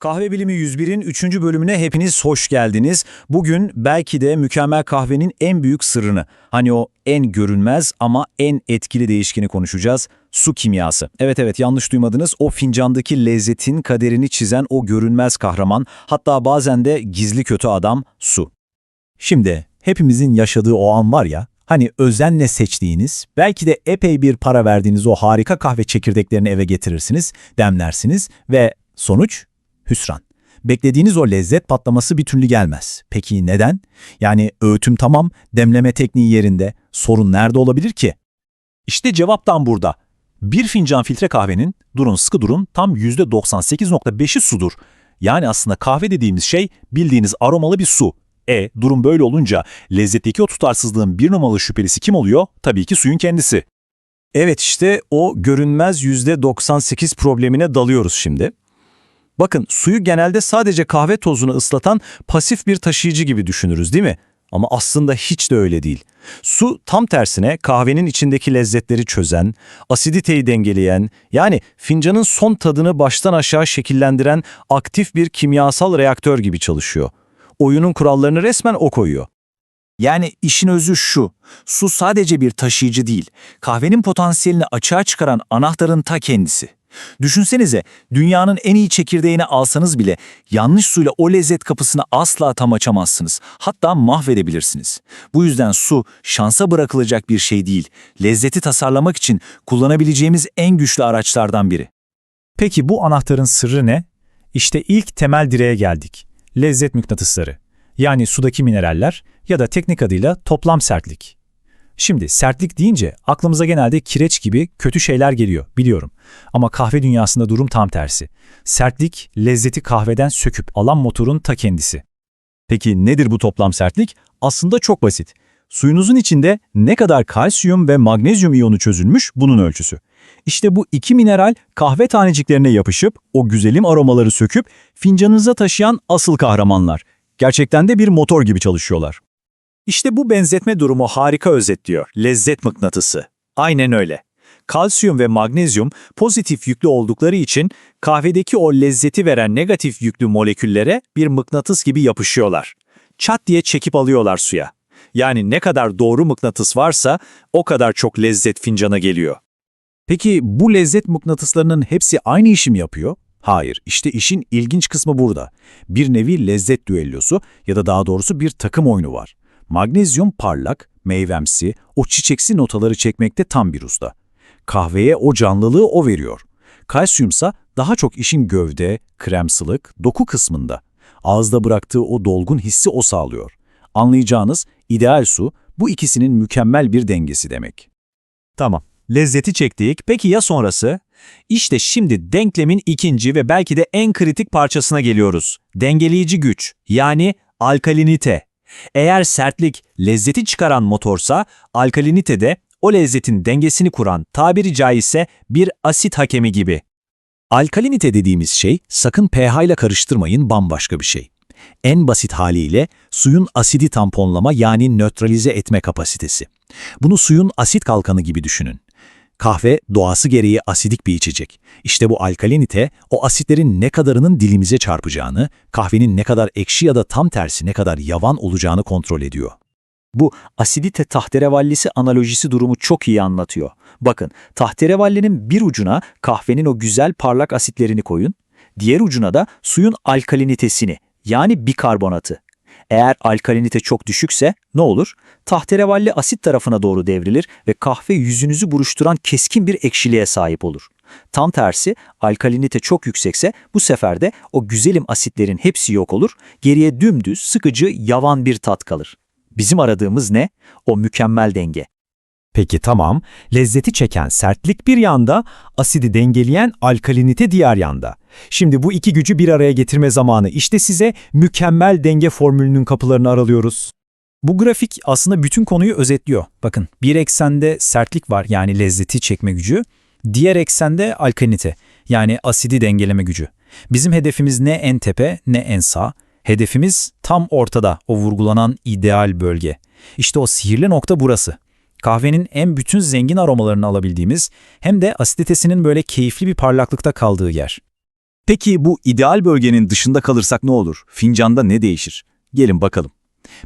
Kahve Bilimi 101'in 3. bölümüne hepiniz hoş geldiniz. Bugün belki de mükemmel kahvenin en büyük sırrını, hani o en görünmez ama en etkili değişkeni konuşacağız. Su kimyası. Evet evet yanlış duymadınız. O fincandaki lezzetin kaderini çizen o görünmez kahraman, hatta bazen de gizli kötü adam su. Şimdi hepimizin yaşadığı o an var ya, hani özenle seçtiğiniz, belki de epey bir para verdiğiniz o harika kahve çekirdeklerini eve getirirsiniz, demlersiniz ve sonuç hüsran. Beklediğiniz o lezzet patlaması bir türlü gelmez. Peki neden? Yani öğütüm tamam, demleme tekniği yerinde. Sorun nerede olabilir ki? İşte cevap tam burada. Bir fincan filtre kahvenin, durun sıkı durun, tam %98.5'i sudur. Yani aslında kahve dediğimiz şey bildiğiniz aromalı bir su. E, durum böyle olunca lezzetteki o tutarsızlığın bir numaralı şüphelisi kim oluyor? Tabii ki suyun kendisi. Evet işte o görünmez %98 problemine dalıyoruz şimdi. Bakın suyu genelde sadece kahve tozunu ıslatan pasif bir taşıyıcı gibi düşünürüz değil mi? Ama aslında hiç de öyle değil. Su tam tersine kahvenin içindeki lezzetleri çözen, asiditeyi dengeleyen, yani fincanın son tadını baştan aşağı şekillendiren aktif bir kimyasal reaktör gibi çalışıyor. Oyunun kurallarını resmen o koyuyor. Yani işin özü şu, su sadece bir taşıyıcı değil, kahvenin potansiyelini açığa çıkaran anahtarın ta kendisi. Düşünsenize, dünyanın en iyi çekirdeğini alsanız bile yanlış suyla o lezzet kapısını asla tam açamazsınız. Hatta mahvedebilirsiniz. Bu yüzden su şansa bırakılacak bir şey değil. Lezzeti tasarlamak için kullanabileceğimiz en güçlü araçlardan biri. Peki bu anahtarın sırrı ne? İşte ilk temel direğe geldik. Lezzet mıknatısları. Yani sudaki mineraller ya da teknik adıyla toplam sertlik. Şimdi sertlik deyince aklımıza genelde kireç gibi kötü şeyler geliyor biliyorum. Ama kahve dünyasında durum tam tersi. Sertlik lezzeti kahveden söküp alan motorun ta kendisi. Peki nedir bu toplam sertlik? Aslında çok basit. Suyunuzun içinde ne kadar kalsiyum ve magnezyum iyonu çözülmüş bunun ölçüsü. İşte bu iki mineral kahve taneciklerine yapışıp o güzelim aromaları söküp fincanınıza taşıyan asıl kahramanlar. Gerçekten de bir motor gibi çalışıyorlar. İşte bu benzetme durumu harika özetliyor. Lezzet mıknatısı. Aynen öyle. Kalsiyum ve magnezyum pozitif yüklü oldukları için kahvedeki o lezzeti veren negatif yüklü moleküllere bir mıknatıs gibi yapışıyorlar. Çat diye çekip alıyorlar suya. Yani ne kadar doğru mıknatıs varsa o kadar çok lezzet fincana geliyor. Peki bu lezzet mıknatıslarının hepsi aynı işi mi yapıyor? Hayır, işte işin ilginç kısmı burada. Bir nevi lezzet düellosu ya da daha doğrusu bir takım oyunu var. Magnezyum parlak, meyvemsi, o çiçeksi notaları çekmekte tam bir usta. Kahveye o canlılığı o veriyor. Kalsiyumsa daha çok işin gövde, kremsılık, doku kısmında. Ağızda bıraktığı o dolgun hissi o sağlıyor. Anlayacağınız ideal su bu ikisinin mükemmel bir dengesi demek. Tamam. Lezzeti çektik. Peki ya sonrası? İşte şimdi denklemin ikinci ve belki de en kritik parçasına geliyoruz. Dengeleyici güç, yani alkalinite. Eğer sertlik lezzeti çıkaran motorsa, alkalinite de o lezzetin dengesini kuran tabiri caizse bir asit hakemi gibi. Alkalinite dediğimiz şey sakın pH ile karıştırmayın bambaşka bir şey. En basit haliyle suyun asidi tamponlama yani nötralize etme kapasitesi. Bunu suyun asit kalkanı gibi düşünün. Kahve doğası gereği asidik bir içecek. İşte bu alkalinite o asitlerin ne kadarının dilimize çarpacağını, kahvenin ne kadar ekşi ya da tam tersi ne kadar yavan olacağını kontrol ediyor. Bu asidite tahterevallisi analojisi durumu çok iyi anlatıyor. Bakın, tahterevallinin bir ucuna kahvenin o güzel parlak asitlerini koyun, diğer ucuna da suyun alkalinitesini yani bikarbonatı. Eğer alkalinite çok düşükse ne olur? Tahterevalli asit tarafına doğru devrilir ve kahve yüzünüzü buruşturan keskin bir ekşiliğe sahip olur. Tam tersi alkalinite çok yüksekse bu sefer de o güzelim asitlerin hepsi yok olur, geriye dümdüz, sıkıcı, yavan bir tat kalır. Bizim aradığımız ne? O mükemmel denge. Peki tamam, lezzeti çeken sertlik bir yanda, asidi dengeleyen alkalinite diğer yanda. Şimdi bu iki gücü bir araya getirme zamanı. İşte size mükemmel denge formülünün kapılarını aralıyoruz. Bu grafik aslında bütün konuyu özetliyor. Bakın bir eksende sertlik var yani lezzeti çekme gücü. Diğer eksende alkalinite yani asidi dengeleme gücü. Bizim hedefimiz ne en tepe ne en sağ. Hedefimiz tam ortada o vurgulanan ideal bölge. İşte o sihirli nokta burası. Kahvenin hem bütün zengin aromalarını alabildiğimiz hem de asiditesinin böyle keyifli bir parlaklıkta kaldığı yer. Peki bu ideal bölgenin dışında kalırsak ne olur? Fincanda ne değişir? Gelin bakalım.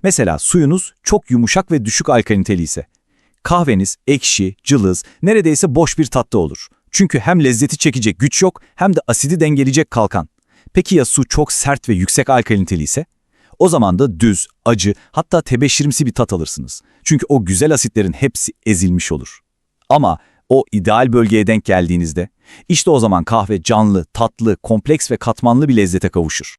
Mesela suyunuz çok yumuşak ve düşük alkaliniteli ise. Kahveniz ekşi, cılız, neredeyse boş bir tatta olur. Çünkü hem lezzeti çekecek güç yok hem de asidi dengeleyecek kalkan. Peki ya su çok sert ve yüksek alkaliniteli ise? O zaman da düz, acı hatta tebeşirimsi bir tat alırsınız. Çünkü o güzel asitlerin hepsi ezilmiş olur. Ama o ideal bölgeye denk geldiğinizde işte o zaman kahve canlı, tatlı, kompleks ve katmanlı bir lezzete kavuşur.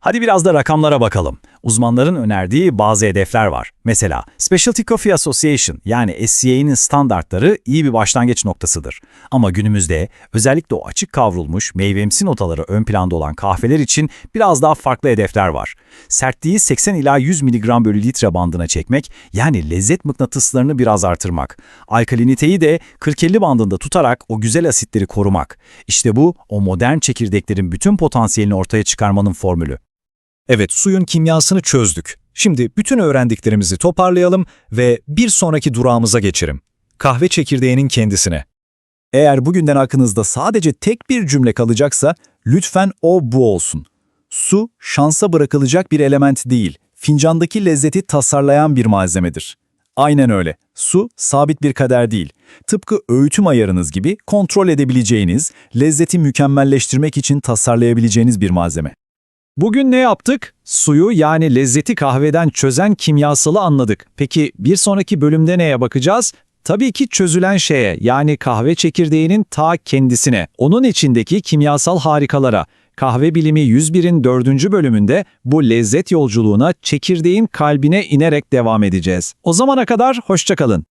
Hadi biraz da rakamlara bakalım. Uzmanların önerdiği bazı hedefler var. Mesela Specialty Coffee Association yani SCA'nin standartları iyi bir başlangıç noktasıdır. Ama günümüzde özellikle o açık kavrulmuş meyvemsi notaları ön planda olan kahveler için biraz daha farklı hedefler var. Sertliği 80 ila 100 mg bölü litre bandına çekmek yani lezzet mıknatıslarını biraz artırmak. Alkaliniteyi de 40-50 bandında tutarak o güzel asitleri korumak. İşte bu o modern çekirdeklerin bütün potansiyelini ortaya çıkarmanın formülü. Evet, suyun kimyasını çözdük. Şimdi bütün öğrendiklerimizi toparlayalım ve bir sonraki durağımıza geçelim. Kahve çekirdeğinin kendisine. Eğer bugünden aklınızda sadece tek bir cümle kalacaksa lütfen o bu olsun. Su şansa bırakılacak bir element değil, fincandaki lezzeti tasarlayan bir malzemedir. Aynen öyle. Su sabit bir kader değil. Tıpkı öğütüm ayarınız gibi kontrol edebileceğiniz, lezzeti mükemmelleştirmek için tasarlayabileceğiniz bir malzeme. Bugün ne yaptık? Suyu yani lezzeti kahveden çözen kimyasalı anladık. Peki bir sonraki bölümde neye bakacağız? Tabii ki çözülen şeye yani kahve çekirdeğinin ta kendisine, onun içindeki kimyasal harikalara. Kahve Bilimi 101'in 4. bölümünde bu lezzet yolculuğuna çekirdeğin kalbine inerek devam edeceğiz. O zamana kadar hoşçakalın.